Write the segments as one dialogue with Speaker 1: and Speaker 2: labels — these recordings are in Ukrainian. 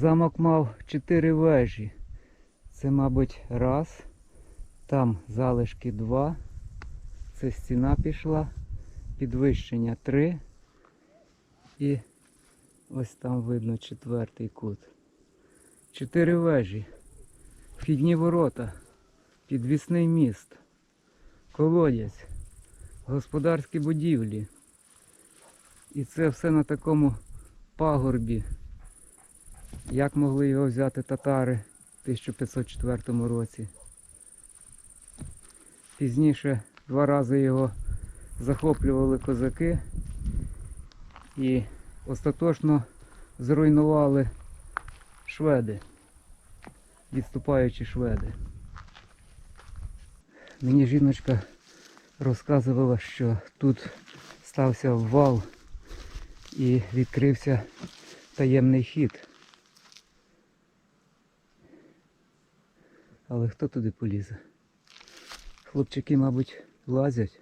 Speaker 1: Замок мав чотири вежі. Це, мабуть, раз. Там залишки два. Це стіна пішла. Підвищення три. І ось там видно четвертий кут. Чотири вежі. Вхідні ворота. Підвісний міст. Колодязь. Господарські будівлі. І це все на такому пагорбі. Як могли його взяти татари в 1504 році? Пізніше два рази його захоплювали козаки і остаточно зруйнували шведи, відступаючі шведи. Мені жіночка розказувала, що тут стався вал і відкрився таємний хід. Але хто туди полізе? Хлопчики, мабуть, лазять.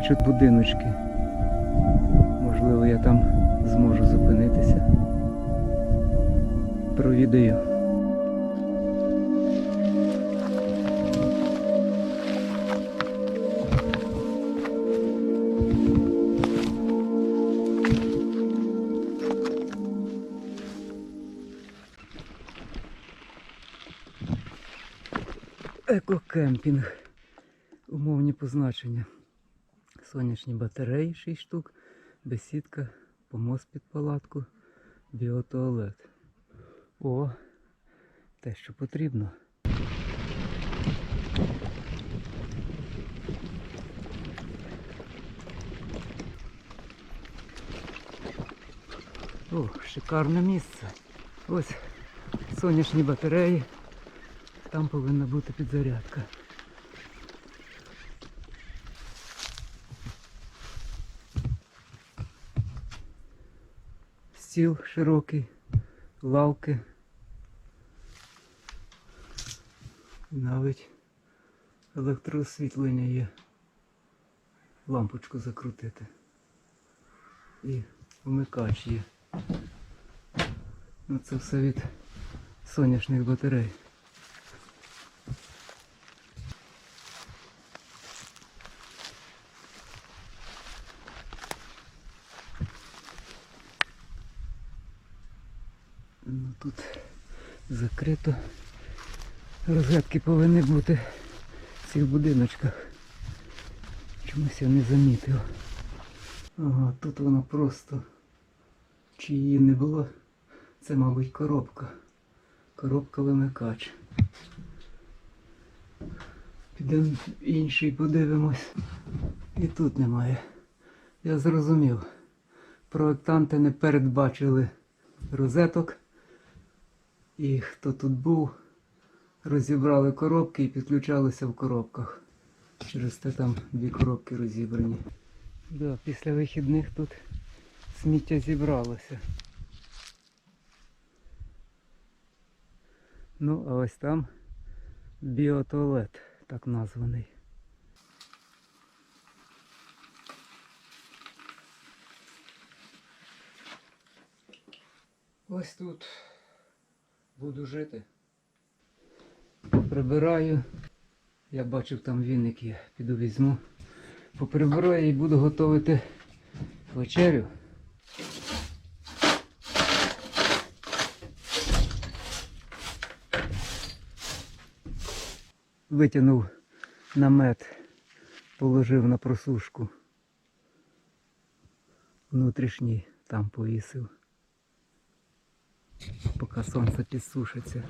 Speaker 1: Бачу будиночки. Можливо, я там зможу зупинитися. Провідаю. Екокемпінг. Умовні позначення. Сонячні батареї 6 штук, бесідка, помост під палатку, біотуалет. О, те, що потрібно. О, шикарне місце. Ось сонячні батареї. Там повинна бути підзарядка. Стіл широкий, лавки. Навіть електроосвітлення є. Лампочку закрутити. І вмикач є. Ну це все від сонячних батарей. Ну, тут закрито. Розетки повинні бути в цих будиночках. Чомусь я не замітив. Ага, тут воно просто чи її не було. Це, мабуть, коробка. Коробка вимикач. Підемо інший подивимось. І тут немає. Я зрозумів. Проектанти не передбачили розеток і хто тут був, розібрали коробки і підключалися в коробках. Через те там дві коробки розібрані. Да, Після вихідних тут сміття зібралося. Ну, а ось там біотуалет, так названий. Ось тут буду жити. Прибираю. Я бачив там віник є, піду візьму. Поприбираю і буду готувати вечерю. Витягнув намет, положив на просушку. Внутрішній там повісив. Поки сонце підсушиться.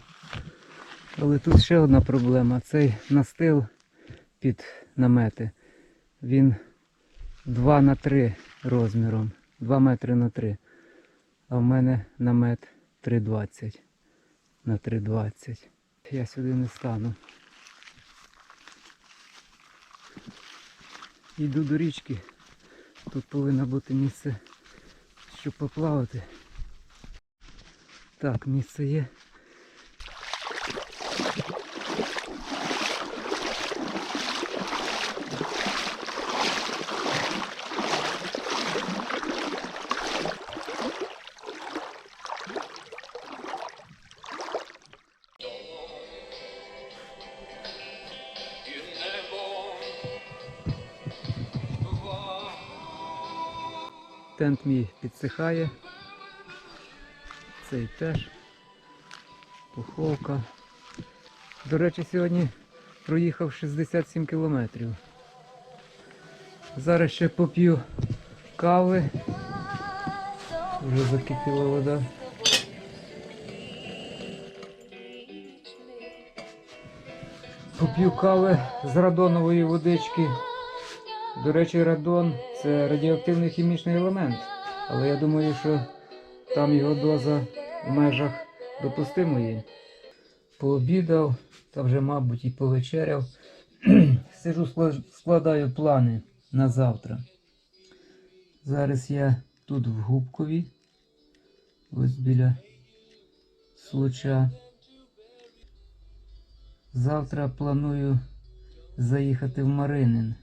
Speaker 1: Але тут ще одна проблема. Цей настил під намети. Він 2 на 3 розміром. 2 метри на 3. А в мене намет 3,20 на 3,20. Я сюди не стану. Йду до річки. Тут повинно бути місце, щоб поплавати. Так, місце є. Тент мій підсихає. Цей теж. Пуховка. До речі, сьогодні проїхав 67 кілометрів. Зараз ще поп'ю кави. Вже закипіла вода. Поп'ю кави з радонової водички. До речі, радон це радіоактивний хімічний елемент. Але я думаю, що там його доза в межах допустимої. Пообідав, та вже, мабуть, і повечеряв. Сижу, складаю плани на завтра. Зараз я тут в Губкові, ось біля Случа. Завтра планую заїхати в Маринин.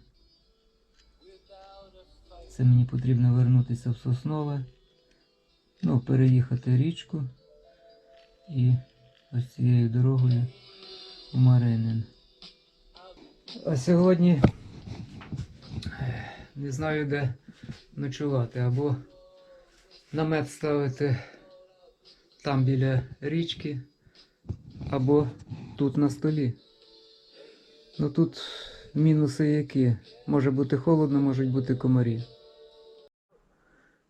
Speaker 1: Це мені потрібно вернутися в Соснове, ну, переїхати річку і ось цією дорогою у Маринин. А сьогодні не знаю, де ночувати, або намет ставити там біля річки, або тут на столі. Ну тут мінуси які. Може бути холодно, можуть бути комарі.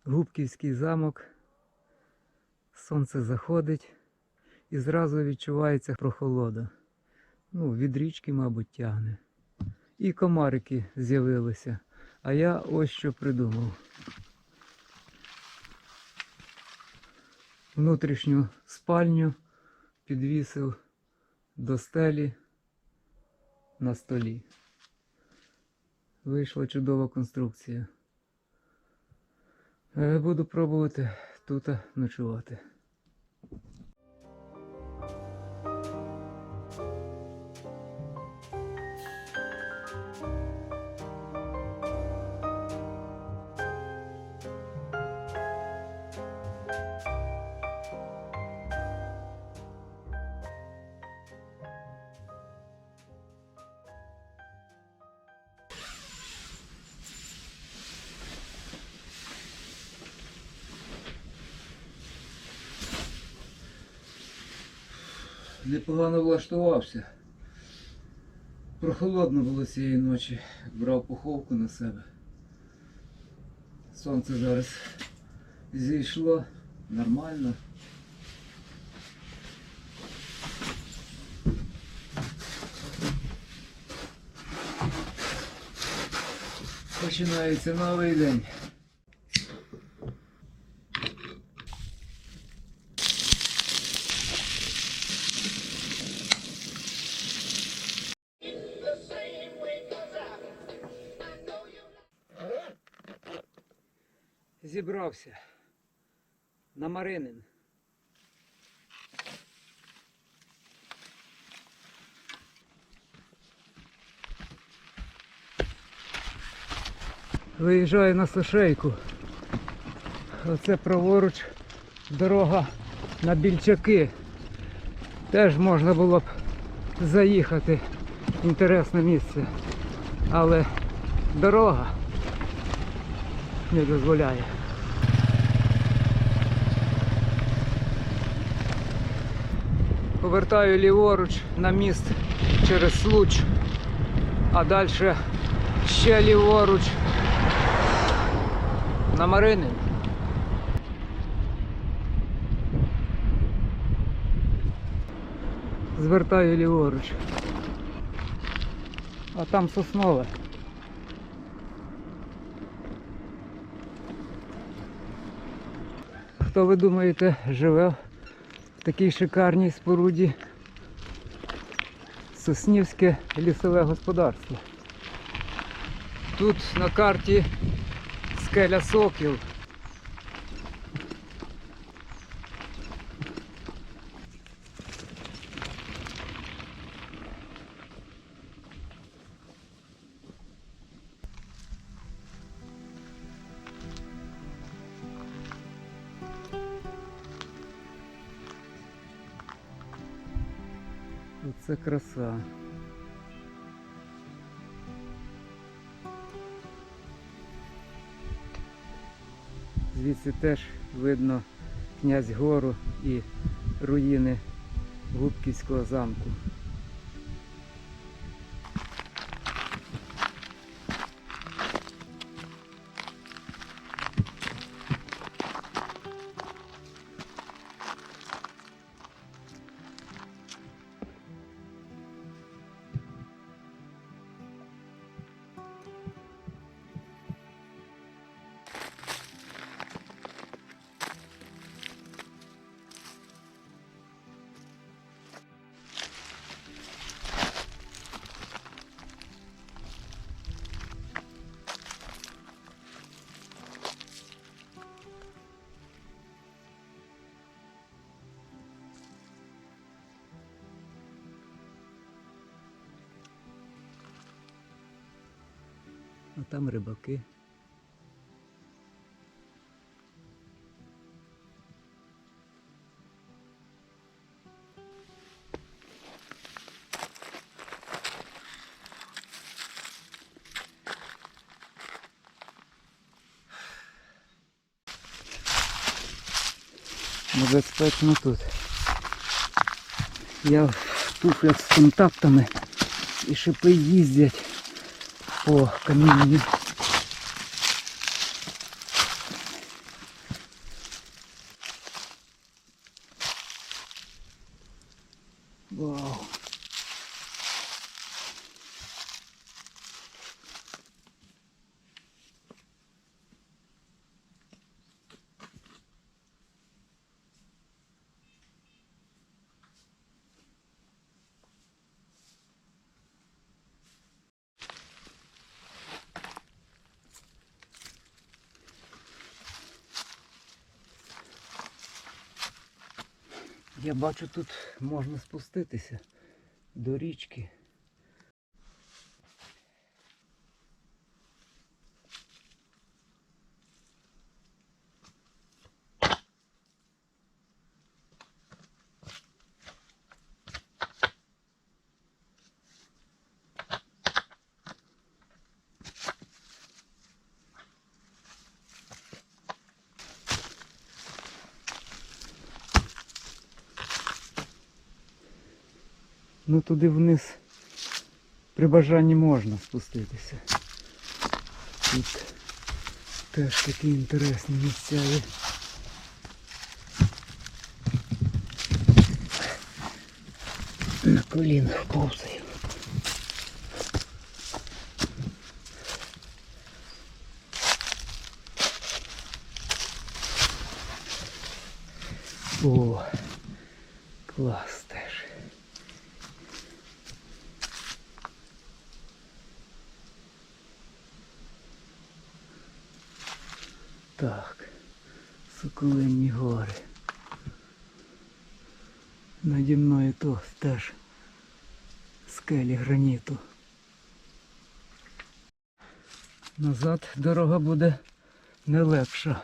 Speaker 1: Губківський замок. Сонце заходить і зразу відчувається прохолода. Ну, від річки, мабуть, тягне. І комарики з'явилися. А я ось що придумав. Внутрішню спальню підвісив до стелі на столі. Вийшла чудова конструкція. Е, Буду пробувати тут ночувати. Непогано влаштувався. Прохолодно було цієї ночі. Брав пуховку на себе. Сонце зараз зійшло нормально. Починається новий день. Зібрався на Маринин. Виїжджаю на сушейку. Оце праворуч дорога на більчаки. Теж можна було б заїхати. Інтересне місце. Але дорога не дозволяє. Повертаю ліворуч на міст через Случ, а далі ще ліворуч на Маринин. Звертаю ліворуч. А там соснове. Хто ви думаєте живе в такій шикарній споруді? Соснівське лісове господарство. Тут на карті скеля Сокіл. Краса. Звідси теж видно князь гору і руїни Губківського замку. А там рибаки. Небезпечно тут. Я в туфлях з контактами і шипи їздять по камінню. Я бачу, тут можна спуститися до річки. Ну туди вниз при бажанні можна спуститися. Тут теж такі інтересні місця є. На колінах повзаю. Так, соколинні гори. Наді мною то теж скелі граніту. Назад дорога буде не легша.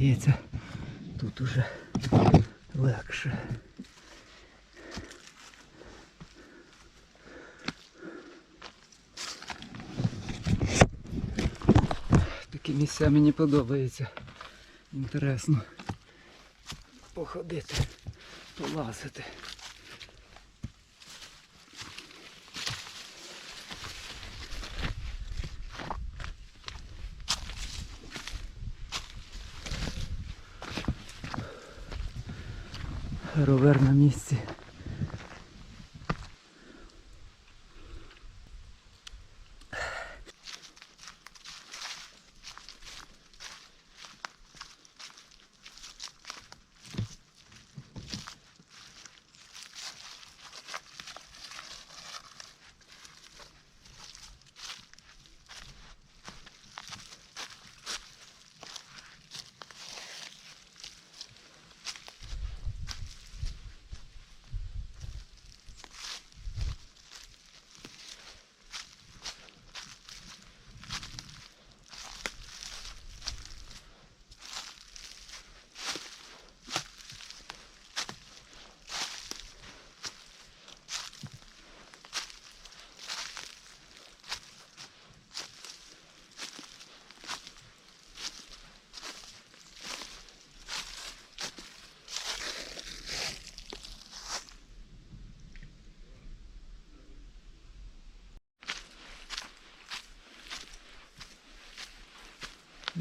Speaker 1: Подобається. Тут уже легше. Такі місця мені подобаються. Інтересно походити, полазити. Ровер на місці.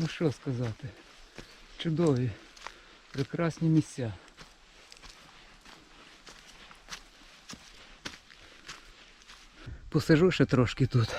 Speaker 1: Ну що сказати, чудові, прекрасні місця. Посижу ще трошки тут.